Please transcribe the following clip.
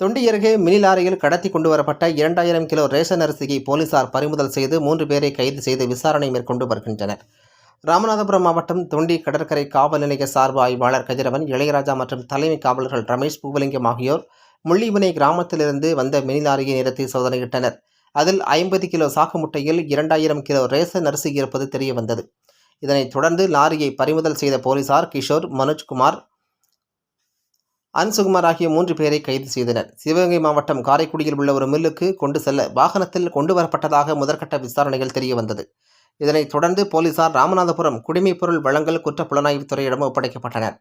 தொண்டி அருகே மினி லாரியில் கடத்தி கொண்டு வரப்பட்ட இரண்டாயிரம் கிலோ ரேஷன் அரிசியை போலீசார் பறிமுதல் செய்து மூன்று பேரை கைது செய்து விசாரணை மேற்கொண்டு வருகின்றனர். ராமநாதபுரம் மாவட்டம் தொண்டி கடற்கரை காவல் நிலைய சார்பு ஆய்வாளர் கதிரவன் இளையராஜா மற்றும் தலைமை காவலர்கள் ரமேஷ் பூவலிங்கம் ஆகியோர் முள்ளிவினை கிராமத்திலிருந்து வந்த மினி லாரியை நிறுத்தி சோதனையிட்டனர். அதில் ஐம்பது கிலோ சாக்கு முட்டையில் இரண்டாயிரம் கிலோ ரேஷன் அரிசி இருப்பது தெரியவந்தது. இதனைத் தொடர்ந்து லாரியை பறிமுதல் செய்த போலீசார் கிஷோர் மனோஜ்குமார் அன்சுகுமார் ஆகிய மூன்று பேரை கைது செய்தனர். சிவகங்கை மாவட்டம் காரைக்குடியில் உள்ள ஒரு மில்லுக்கு கொண்டு செல்ல வாகனத்தில் கொண்டு வரப்பட்டதாக முதற்கட்ட விசாரணைகள் தெரிய வந்தது. இதனைத் தொடர்ந்து போலீசார் ராமநாதபுரம் குடிமைப்பொருள் வழங்கல் குற்ற புலனாய்வுத் துறையிடம் ஒப்படைக்கப்பட்டனர்.